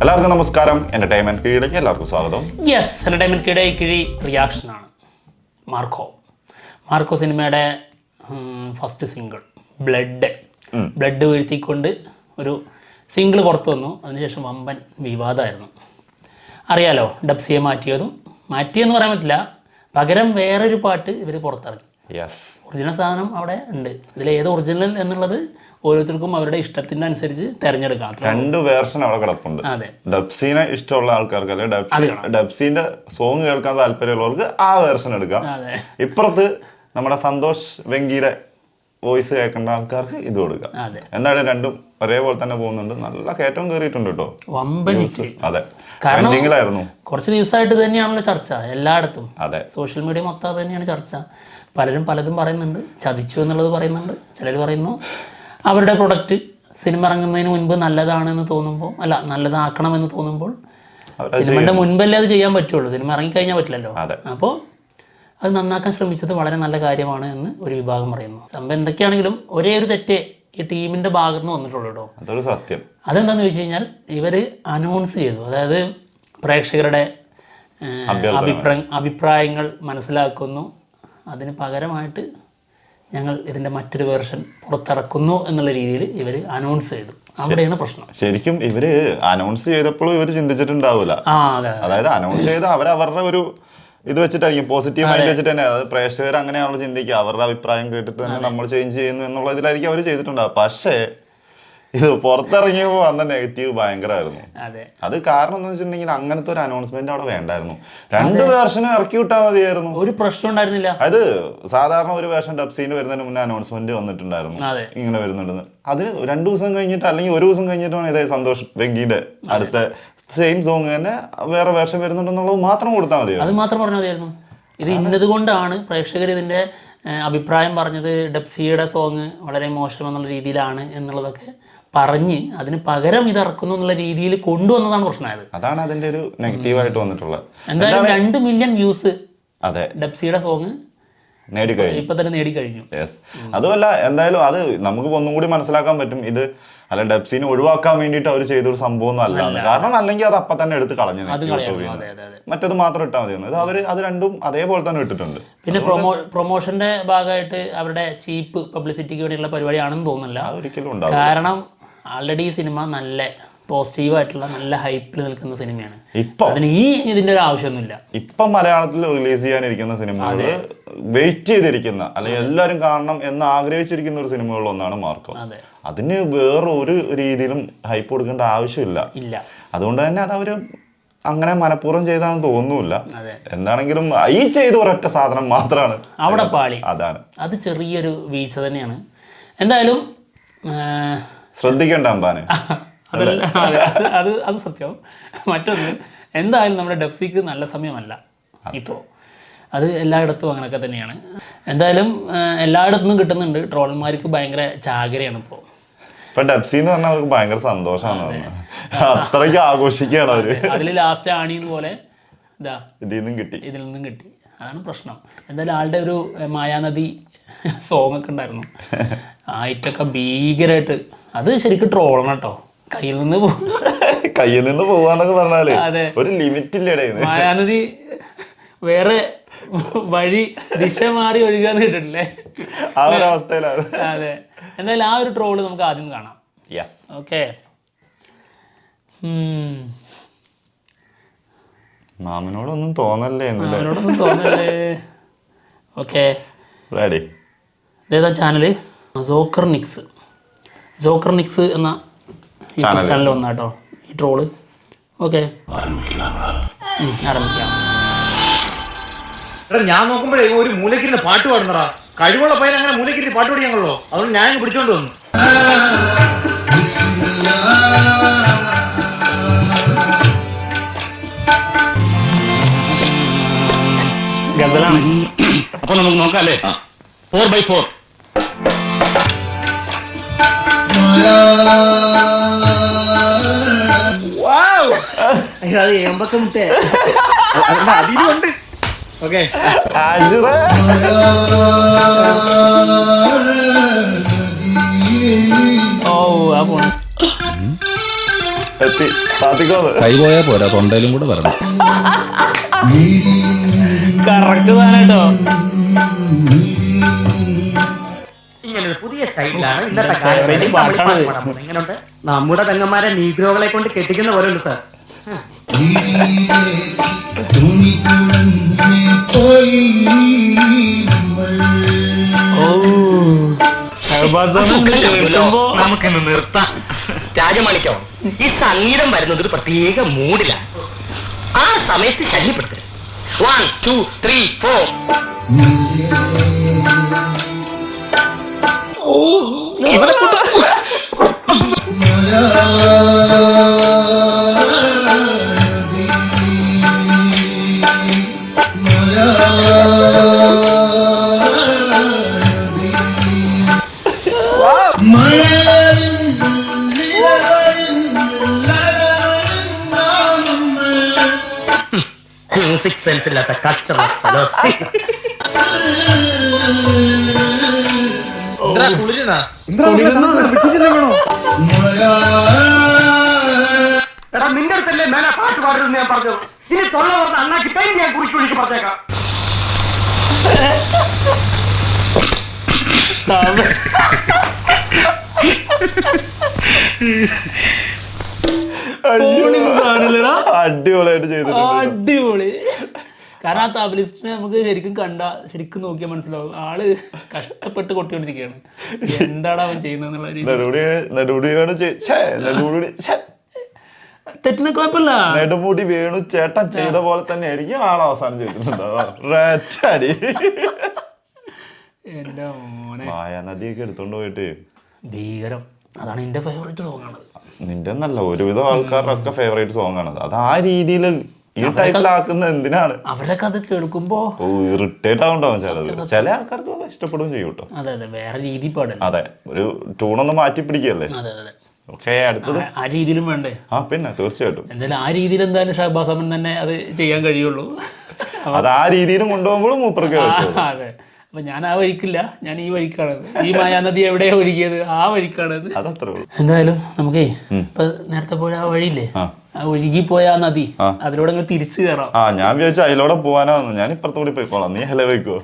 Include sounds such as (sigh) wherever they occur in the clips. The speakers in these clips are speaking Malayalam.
എല്ലാവർക്കും നമസ്കാരം. എന്റർടൈൻമെന്റ് കീഴിലേക്ക് എല്ലാവർക്കും സ്വാഗതം. യെസ് എന്റർടൈൻമെന്റ് കീഴേ കിഴി റിയാക്ഷനാണ് മാർക്കോ. മാർക്കോ സിനിമയുടെ ഫസ്റ്റ് സിംഗിൾ ബ്ലഡ് ബ്ലഡ് വീഴ്ത്തിക്കൊണ്ട് ഒരു സിംഗിൾ പുറത്തു വന്നു. അതിനുശേഷം വമ്പൻ വിവാദമായിരുന്നു. അറിയാലോ ഡബ്സിയെ മാറ്റിയതും മാറ്റിയെന്ന് പറയാൻ പറ്റില്ല. പകരം വേറൊരു പാട്ട് ഇവർ പുറത്തിറങ്ങി ഒറിജിനൽ സാധനം അവിടെ ഉണ്ട്. ഇതിൽ ഏത് ഒറിജിനൽ എന്നുള്ളത് ഓരോരുത്തർക്കും അവരുടെ ഇഷ്ടത്തിന്റെ അനുസരിച്ച് തിരഞ്ഞെടുക്കാം രണ്ട് വേർഷൻ അവിടെ കിടപ്പുണ്ട്. അതെ. ഡബ്സീനെ ഇഷ്ടമുള്ള ആൾക്കാർക്ക് അല്ലെ അത് ഡബ്സി ഡബ്സീന്റെ സോങ് കേൾക്കാൻ താല്പര്യമുള്ളവർക്ക് ആ വേർഷൻ എടുക്കാം. ഇപ്പുറത്ത് നമ്മുടെ സന്തോഷ് വെങ്കിയുടെ വോയിസ് കേൾക്കേണ്ട ആൾക്കാർക്ക് ഇത് കൊടുക്കാം. എന്തായാലും രണ്ടും ഒരേപോലെ തന്നെ പോകുന്നുണ്ട്. നല്ല കയറ്റവും കയറിയിട്ടുണ്ട് കേട്ടോ. അതെ. കാരണം- കുറച്ച് ദിവസമായിട്ട് തന്നെയാണ് തന്നെയാണല്ലോ ചർച്ച എല്ലായിടത്തും. അതെ. സോഷ്യൽ മീഡിയ മൊത്തം തന്നെയാണ് ചർച്ച. പലരും പലതും പറയുന്നുണ്ട്. ചതിച്ചു എന്നുള്ളത് പറയുന്നുണ്ട്. ചിലർ പറയുന്നു അവരുടെ പ്രൊഡക്റ്റ് സിനിമ ഇറങ്ങുന്നതിന് മുൻപ് നല്ലതാണെന്ന് തോന്നുമ്പോൾ അല്ല നല്ലതാക്കണമെന്ന് തോന്നുമ്പോൾ സിനിമയുടെ മുൻപല്ലേ അത് ചെയ്യാൻ പറ്റുള്ളൂ. സിനിമ ഇറങ്ങിക്കഴിഞ്ഞാൽ പറ്റില്ലല്ലോ. അപ്പോൾ അത് നന്നാക്കാൻ ശ്രമിച്ചത് വളരെ നല്ല കാര്യമാണ് എന്ന് ഒരു വിഭാഗം പറയുന്നു. സംഭവം എന്തൊക്കെയാണെങ്കിലും ഒരേ ഒരു തെറ്റേ ഈ ടീമിന്റെ ഭാഗത്ത് നിന്ന് വന്നിട്ടുള്ളൂ കേട്ടോ. അതൊരു സത്യം. അതെന്താന്ന് വെച്ച് കഴിഞ്ഞാൽ ഇവർ അനൗൺസ് ചെയ്തു. അതായത് പ്രേക്ഷകരുടെ അഭിപ്രായ അഭിപ്രായങ്ങൾ മനസ്സിലാക്കുന്നു. അതിന് പകരമായിട്ട് ഞങ്ങൾ ഇതിന്റെ മറ്റൊരു വേർഷൻ പുറത്തിറക്കുന്നു എന്നുള്ള രീതിയിൽ ഇവർ അനൗൺസ് ചെയ്തു. അവിടെയാണ് പ്രശ്നം. ശരിക്കും ഇവർ അനൗൺസ് ചെയ്തപ്പോഴും ഇവർ ചിന്തിച്ചിട്ടുണ്ടാവില്ല. അതായത് അനൗൺസ് ചെയ്ത അവർ അവരുടെ ഒരു ഇത് വെച്ചിട്ടായിരിക്കും പോസിറ്റീവ് മൈൻഡ് വെച്ചിട്ട് തന്നെ. അതായത് പ്രേക്ഷകർ അങ്ങനെയാണല്ലോ ചിന്തിക്കുക. അവരുടെ അഭിപ്രായം കേട്ടിട്ട് തന്നെ നമ്മൾ ചേഞ്ച് ചെയ്യുന്നു എന്നുള്ള ഇതിലായിരിക്കും അവർ ചെയ്തിട്ടുണ്ടാവുക. പക്ഷേ ഇത് പുറത്തിറങ്ങിയപ്പോൾ വന്ന നെഗറ്റീവ് ഭയങ്കരമായിരുന്നു അതെ. അത് കാരണം എന്ന് വെച്ചിട്ടുണ്ടെങ്കിൽ അങ്ങനത്തെ ഒരു അനൗൺസ്മെന്റ് അവിടെ വേണ്ടായിരുന്നു. രണ്ട് വേർഷനും ഇറക്കി വിട്ടാൽ മതിയായിരുന്നു. ഒരു പ്രശ്നം ഉണ്ടായിരുന്നില്ല. അത് സാധാരണ ഒരു വേർഷൻ ഡബ്സീന് വരുന്നതിന് മുന്നേ അനൗൺസ്മെന്റ് വന്നിട്ടുണ്ടായിരുന്നു. അതെ. ഇങ്ങനെ വരുന്നുണ്ടെന്ന്. അതിന് രണ്ടു ദിവസം കഴിഞ്ഞിട്ട് അല്ലെങ്കിൽ ഒരു ദിവസം കഴിഞ്ഞിട്ടാണ് ഇതേ സന്തോഷ് വെങ്കിന്റെ അടുത്ത സെയിം സോങ് തന്നെ വേറെ വേർഷൻ വരുന്നുണ്ടെന്നുള്ളത് മാത്രം കൊടുത്താൽ മതി അത് മാത്രം പറഞ്ഞാൽ മതിയായിരുന്നു. ഇത് ഇന്നത് കൊണ്ടാണ് പ്രേക്ഷകർ ഇതിന്റെ അഭിപ്രായം പറഞ്ഞത് ഡബ്സിയുടെ സോങ് വളരെ മോശം എന്നുള്ള രീതിയിലാണ് എന്നുള്ളതൊക്കെ പറഞ്ഞ് അതിന് പകരം ഇത് ഇറക്കുന്നു എന്നുള്ള രീതിയിൽ കൊണ്ടുവന്നതാണ് പ്രശ്നമായത്. അതാണ് അതിന്റെ ഒരു നെഗറ്റീവ് ആയിട്ട് വന്നിട്ടുള്ളത്. എന്തായാലും രണ്ട് മില്യൺ വ്യൂസ് അതെ. ഡെപ്സിയുടെ സോങ് നേടിക്കഴിഞ്ഞു. ഇപ്പൊ തന്നെ നേടിക്കഴിഞ്ഞു. യെസ് അതുമല്ല എന്തായാലും അത് നമുക്ക് ഒന്നും കൂടി മനസ്സിലാക്കാൻ പറ്റും. ഇത് അല്ല ഡെപ്സിനെ ഒഴിവാക്കാൻ വേണ്ടിയിട്ട് അവർ ചെയ്തൊരു സംഭവം ഒന്നും അല്ല. കാരണം അല്ലെങ്കിൽ അത് അപ്പൊ തന്നെ എടുത്ത് കളഞ്ഞു മറ്റത് മാത്രം ഇട്ടാൽ മതി ഇത് അവർ അത് രണ്ടും അതേപോലെ തന്നെ ഇട്ടിട്ടുണ്ട്. പിന്നെ പ്രൊമോ പ്രൊമോഷന്റെ ഭാഗമായിട്ട് അവരുടെ ചീപ്പ് പബ്ലിസിറ്റിക്ക് വേണ്ടിയുള്ള പരിപാടിയാണെന്ന് തോന്നുന്നില്ല. കാരണം ആൾറെഡി ഈ സിനിമ നല്ല പോസിറ്റീവായിട്ടുള്ള നല്ല ഹൈപ്പിൽ നിൽക്കുന്ന സിനിമയാണ്. ഇപ്പൊ? അതിന് ഈ ഇതിന്റെ ഒരു ആവശ്യമൊന്നുമില്ല. ഇപ്പൊ മലയാളത്തിൽ റിലീസ് ചെയ്യാനിരിക്കുന്ന സിനിമകൾ വെയിറ്റ് ചെയ്തിരിക്കുന്ന അല്ലെങ്കിൽ എല്ലാവരും കാണണം എന്ന് ആഗ്രഹിച്ചിരിക്കുന്ന ഒരു സിനിമകളിൽ ഒന്നാണ് മാർക്കോ. അതെ. അതിന് വേറെ ഒരു രീതിയിലും ഹൈപ്പ് കൊടുക്കേണ്ട ആവശ്യമില്ല. ഇല്ല. അതുകൊണ്ട് തന്നെ അത് അവർ അങ്ങനെ മനഃപൂർവം ചെയ്താന്ന് തോന്നുന്നില്ല. എന്താണെങ്കിലും ഈ ചെയ്ത ഒരൊറ്റ സാധനം മാത്രമാണ് അവിടെ പാളി. അതാണ്. അത് ചെറിയൊരു വീഴ്ച തന്നെയാണ്. എന്തായാലും ശ്രദ്ധിക്കേണ്ട അമ്പാന്. അതല്ല അത് അത് സത്യം. മറ്റൊന്ന് എന്തായാലും നമ്മുടെ ഡെപ്സിക്ക് നല്ല സമയമല്ല ഇപ്പോൾ അത് എല്ലായിടത്തും അങ്ങനെയൊക്കെ തന്നെയാണ്. എന്തായാലും എല്ലായിടത്തും കിട്ടുന്നുണ്ട്. ട്രോളന്മാർക്ക് ഭയങ്കര ചാകരയാണ് ഇപ്പോൾ ഇപ്പൊ ഡെപ്സി എന്ന് പറഞ്ഞാൽ അവർക്ക് ഭയങ്കര സന്തോഷമാണ് അത്രയ്ക്ക് ആഘോഷിക്കുകയാണ് അവർ. അതിൽ ലാസ്റ്റ് ആണിന്ന് പോലെ ഇതാ ഇതിൽ നിന്നും കിട്ടി. ഇതിൽ നിന്നും കിട്ടി. അതാണ് പ്രശ്നം. എന്തായാലും ആളുടെ ഒരു മായാനദി സോങ് ഒക്കെ ഉണ്ടായിരുന്നു. (laughs) ആയിട്ടൊക്കെ ഭീകരമായിട്ട് അത് ശരിക്കും ട്രോളണം കേട്ടോ. കയ്യിൽ നിന്ന് (laughs) കയ്യിൽ നിന്ന് പോവാന്നൊക്കെ പറഞ്ഞാൽ. ഒരു ലിമിറ്റ് ഇല്ലടേ മായാനദി വേറെ വഴി ദിശ മാറി ഒഴുകാന്ന് കേട്ടിട്ടില്ലേ? ആ ഒരു അവസ്ഥയിലാണ്. അതെ. എന്തായാലും ആ ഒരു ട്രോൾ നമുക്ക് ആദ്യം കാണാം. ഓക്കെ മാമനോടൊന്നും തോന്നല്ലേ തോന്നല്ലേ? ഓക്കെ. റെഡി ഇതേതാ ചാനൽ? സോക്കർനിക്സ് നിക്സ് ജോക്കർ നിക്സ് എന്ന യൂട്യൂബ്. ചാനൽ വന്ന കേട്ടോ ഈ ട്രോൾ ഓക്കെ. ആരംഭിക്കാം. എടാ ഞാൻ നോക്കുമ്പോഴേ ഒരു മൂലക്കിരുന്ന് പാട്ട് പാടുന്നടാ. കഴിവുള്ള പയ്യൻ അങ്ങനെ മൂലക്കിരുന്ന് പാട്ട് പാടിയാണല്ലോ. അതുകൊണ്ട് ഞാൻ പിടിച്ചോണ്ട് വന്നു. ഗസലാണ് അപ്പൊ നമുക്ക് നോക്കാം അല്ലേ ഫോർ ബൈ ഫോർ എമ്പക്ക മുട്ടേ അതിലുണ്ട് ഓക്കെ കൈ പോയാ പോരാ തൊണ്ടയിലും കൂടെ വരണം. (laughs) കറക്റ്റ് പുതിയ സ്റ്റൈലാണ് ഇന്നത്തെ. എങ്ങനെയുണ്ട് നമ്മുടെ പെങ്ങന്മാരെ നീഗ്രോകളെ കൊണ്ട് കെട്ടിക്കുന്ന പോലെ ഉണ്ട് സാർ നമുക്കിന്ന് നിർത്താം. രാജമാണിക്കോ ഈ സംഗീതം വരുന്നത് ഒരു പ്രത്യേക മൂഡിലാണ്. ആ സമയത്ത് ശല്യപ്പെടുത്തരുത്. One, two, three, four. Oh, gimana putar? (laughs) ഇല്ലാത്ത കച്ചറ സ്ഥലം എടാ നിന്റെ അടുത്തല്ലേ മേലെ പാട്ട് പാടരുതെന്ന് ഞാൻ പറഞ്ഞത് ഇനി തൊള്ള പറഞ്ഞ അണ്ണാക്കി തൈ ഞാൻ കുറിച്ച് കുഴിച്ച് പറഞ്ഞേക്കാം സാധനമില്ലടാ. അടിപൊളിയായിട്ട് ചെയ്തിട്ടുണ്ട് അടിപൊളി കാരണം ആ തബലിസ്റ്റിനെ നമുക്ക് ശരിക്കും കണ്ട ശരിക്കും നോക്കിയാൽ മനസ്സിലാവും. ആൾ കഷ്ടപ്പെട്ട് കൊട്ടിക്കൊണ്ടിരിക്കുകയാണ്. എന്താണ് അവൻ ചെയ്യുന്നത് തെറ്റിന് കുഴപ്പമില്ല. നെടുമുടി വേണു ചേട്ടൻ ചെയ്ത പോലെ തന്നെ ആയിരിക്കും ആൾ അവസാനം ചെയ്തിട്ടുണ്ടാവും മായാനദിയൊക്കെ എടുത്തോണ്ട് പോയിട്ട്. ഭീകരം. അതാണ് എന്റെ ഫേവറേറ്റ് സോങ് ആണ് നിന്റെ നല്ല ഒരുവിധം ആൾക്കാരുടെ ഒക്കെ ഫേവറേറ്റ് സോങ് ആണ് അത് ആ രീതിയിൽ ഈ ടൈപ്പിലാക്കുന്ന എന്തിനാണ്? അവരൊക്കെ അത് കേൾക്കുമ്പോ ഓ ഇറിറ്റേറ്റ് ആവുണ്ടാവും ചിലത് ചില ആൾക്കാർക്ക് ഇഷ്ടപ്പെടുകയും ചെയ്യും കേട്ടോ. അതെ അതെ. വേറെ രീതി പാടല്ല. അതെ. ഒരു ടൂണൊന്ന് മാറ്റി പിടിക്കല്ലേ അതെ അതെ ഓക്കെ അടുത്തത്. ആ- രീതിയിലും വേണ്ടേ? ആ പിന്നെ തീർച്ചയായിട്ടും. എന്തായാലും ആ രീതിയിൽ എന്തായാലും ഷഹബാസ് അമൻ തന്നെ അത് ചെയ്യാൻ കഴിയുള്ളൂ. അത് ആ രീതിയിലും കൊണ്ടുപോകുമ്പോഴും മൂപ്പർക്ക് അതെ. അപ്പൊ ഞാൻ ആ വഴിക്കില്ല. ഞാൻ ഈ വഴിക്കാണ് ഈ മായാനദി എവിടെയാ ഒഴുകിയത്? ആ വഴിക്കാണ് അതത്രേ ഉള്ളൂ. എന്തായാലും നമുക്കേ ഇപ്പൊ നേരത്തെ പോയ ആ വഴിയില്ലേ? ആ. ആ ഒഴുകി പോയ നദി അതിലൂടെ അങ്ങ് തിരിച്ചു കയറാം ആ ഞാൻ വിചാരിച്ചു അതിലൂടെ പോവാനാന്ന് ഞാൻ ഇപ്പുറത്തോടെ പോയിക്കോളാം. നീ ഹെല വയ്ക്കോ.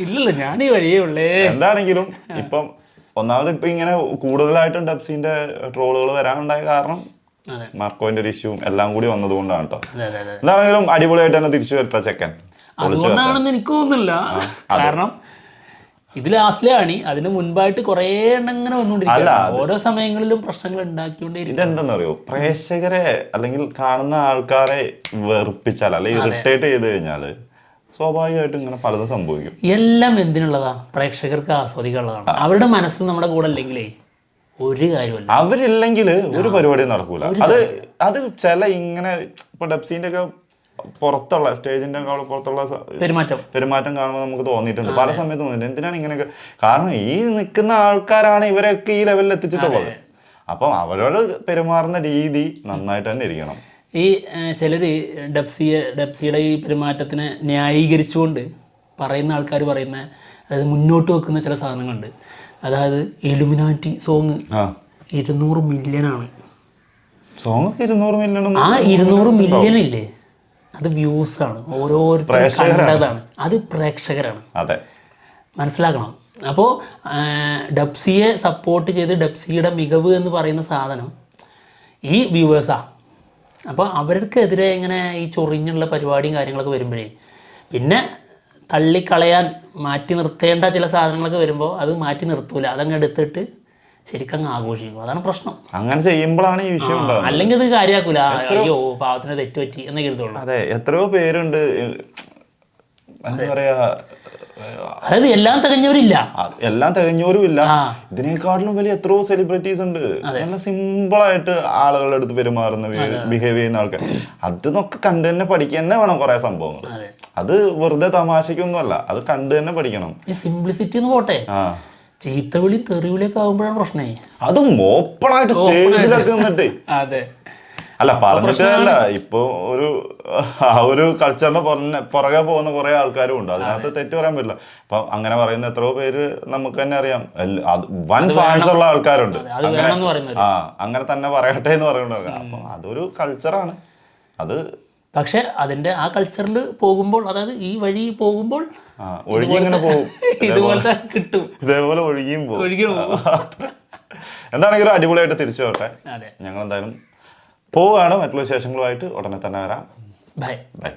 ഇല്ലല്ല ഞാൻ ഈ വഴിയേ ഉള്ളേ. എന്താണെങ്കിലും ഇപ്പം ഒന്നാമത് ഇപ്പൊ ഇങ്ങനെ കൂടുതലായിട്ടും ഡബ്സിന്റെ ട്രോളുകൾ വരാനുണ്ടായ കാരണം മാർക്കോന്റെ ഒരു ഇഷ്യൂ എല്ലാം കൂടി വന്നതുകൊണ്ടാണ് കേട്ടോ എന്താണെങ്കിലും അടിപൊളിയായിട്ട് തന്നെ തിരിച്ചു വരട്ടെ ചെക്കൻ. അതുകൊണ്ടാണെന്ന് എനിക്ക് തോന്നുന്നില്ല. കാരണം ഇത് ലാസ്റ്റിലെ ആണ് അതിന് മുൻപായിട്ട് കുറേ എണ്ണം ഇങ്ങനെ വന്നുകൊണ്ടിരിക്കുകയാണ്. ഓരോ സമയങ്ങളിലും പ്രശ്നങ്ങൾ ഉണ്ടാക്കിക്കൊണ്ടേയിരിക്കും ഇതെന്തെന്നറിയോ? പ്രേക്ഷകരെ അല്ലെങ്കിൽ കാണുന്ന ആൾക്കാരെ വെറുപ്പിച്ചാൽ അല്ലെങ്കിൽ ഇറിറ്റേറ്റ് ചെയ്ത് കഴിഞ്ഞാൽ സ്വാഭാവികമായിട്ടും ഇങ്ങനെ പലതും സംഭവിക്കും. എല്ലാം എന്തിനുള്ളതാ? പ്രേക്ഷകർക്ക് ആസ്വദിക്കാനുള്ളതാണ്. അവരുടെ മനസ്സ് നമ്മുടെ കൂടെ അല്ലെങ്കിലേ ഒരു കാര്യമല്ല. അവരില്ലെങ്കിൽ ഒരു പരിപാടി നടക്കൂല. അത് അത് ചില ഇങ്ങനെ ഇപ്പൊ ഡെപ്സിന്റെ ഒക്കെ പുറത്തുള്ള സ്റ്റേജിന്റെ അവിടെ പുറത്തുള്ള പെരുമാറ്റം. പെരുമാറ്റം കാണുമ്പോൾ നമുക്ക് തോന്നിയിട്ടുണ്ട്. പല സമയത്തും തോന്നിയിട്ടുണ്ട്. എന്തിനാണ് ഇങ്ങനെയൊക്കെ കാരണം ഈ നിൽക്കുന്ന ആൾക്കാരാണ് ഇവരൊക്കെ ഈ ലെവലിൽ എത്തിച്ചിട്ടുള്ളത്. അപ്പം അവരോട് പെരുമാറുന്ന രീതി നന്നായിട്ട് തന്നെ ഇരിക്കണം. ഈ ചിലർ ഡബ്സിയെ ഡബ്സിയുടെ ഈ പെരുമാറ്റത്തിനെ ന്യായീകരിച്ചുകൊണ്ട് പറയുന്ന ആൾക്കാർ പറയുന്ന അതായത് മുന്നോട്ട് വെക്കുന്ന ചില സാധനങ്ങളുണ്ട്. അതായത് എലുമിനാറ്റി സോങ് ഇരുന്നൂറ് മില്യൺ ആണ്. സോങ് ഇരുന്നൂറ് മില്യൺ ആ ഇരുന്നൂറ് മില്യൺ ഇല്ലേ? അത് വ്യൂസ് ആണ് ഓരോരുത്തരും കണ്ടതാണ്. അത് പ്രേക്ഷകരാണ്. അതെ. മനസ്സിലാക്കണം. അപ്പോൾ ഡബ്സിയെ സപ്പോർട്ട് ചെയ്ത് ഡബ്സിയുടെ മികവ് എന്ന് പറയുന്ന സാധനം ഈ വ്യൂവേഴ്സാണ് അപ്പോൾ അവർക്കെതിരെ ഇങ്ങനെ ഈ ചൊറിഞ്ഞുള്ള പരിപാടിയും കാര്യങ്ങളൊക്കെ വരുമ്പോഴേ പിന്നെ തള്ളിക്കളയാൻ മാറ്റി നിർത്തേണ്ട ചില സാധനങ്ങളൊക്കെ വരുമ്പോൾ അത് മാറ്റി നിർത്തൂല. അതങ്ങ് എടുത്തിട്ട് ശരിക്കങ്ങ് ആഘോഷിക്കും. അതാണ് പ്രശ്നം. അങ്ങനെ ചെയ്യുമ്പോഴാണ് ഈ വിഷയം അല്ലെങ്കിൽ ഇത് കാര്യമാക്കൂല അയ്യോ പാവത്തിന് തെറ്റുപറ്റി എന്നേ കരുതുള്ളൂ. അതെ എത്രയോ പേരുണ്ട്. എന്താ പറയാ അതായത് എല്ലാം തികഞ്ഞവരില്ല. എല്ലാം തികഞ്ഞവരും ഇല്ല. ഇതിനേക്കാട്ടിലും വലിയ എത്രയോ സെലിബ്രിറ്റീസ് ഉണ്ട്. നല്ല സിമ്പിൾ ആയിട്ട് ആളുകളുടെ അടുത്ത് പെരുമാറുന്ന ബിഹേവ് ചെയ്യുന്ന ആൾക്കാർ. അതൊക്കെ കണ്ടു തന്നെ പഠിക്കുക തന്നെ വേണം കുറെ സംഭവങ്ങൾ. അതെ. വെറുതെ തമാശക്കൊന്നുമല്ല അത് കണ്ടു തന്നെ പഠിക്കണം. സിംപ്ലിസിറ്റി എന്ന് പോട്ടെ. ആ വിളി തെറിവിളിയൊക്കെ ആകുമ്പോഴാണ് പ്രശ്നേ. അതും ഓപ്പൺ ആയിട്ട് സ്റ്റേജിലൊക്കെ നിന്നിട്ട് അതെ. അല്ല പറഞ്ഞിട്ടല്ല ഇപ്പൊ ഒരു ആ ഒരു കൾച്ചറിന് പുറമെ പുറകെ പോകുന്ന കുറെ ആൾക്കാരും ഉണ്ട്. അതിനകത്ത് തെറ്റ് പറയാൻ പറ്റില്ല. അപ്പൊ അങ്ങനെ പറയുന്ന എത്രയോ പേര് നമുക്ക് തന്നെ അറിയാം. വൺ ഫാൻസ് ഉള്ള ആൾക്കാരുണ്ട്. അങ്ങനെ-. ആ അങ്ങനെ തന്നെ പറയട്ടെ എന്ന് പറയുന്നുണ്ടാവുക അപ്പൊ അതൊരു കൾച്ചറാണ്. അത് പക്ഷെ അതിന്റെ ആ കൾച്ചറിൽ പോകുമ്പോൾ അതായത് ഈ വഴി പോകുമ്പോൾ (laughs) ഇതുപോലത്തെ കിട്ടും. ഇതേപോലെ ഒഴുകിയും പോകും. ഒഴുകി പോകും. എന്താണെങ്കിലും അടിപൊളിയായിട്ട് തിരിച്ചു വരട്ടെ. ഞങ്ങൾ എന്തായാലും പോവുകയാണ്. മറ്റുള്ള വിശേഷങ്ങളുമായിട്ട് ഉടനെ തന്നെ വരാം. ബൈ. ബൈ.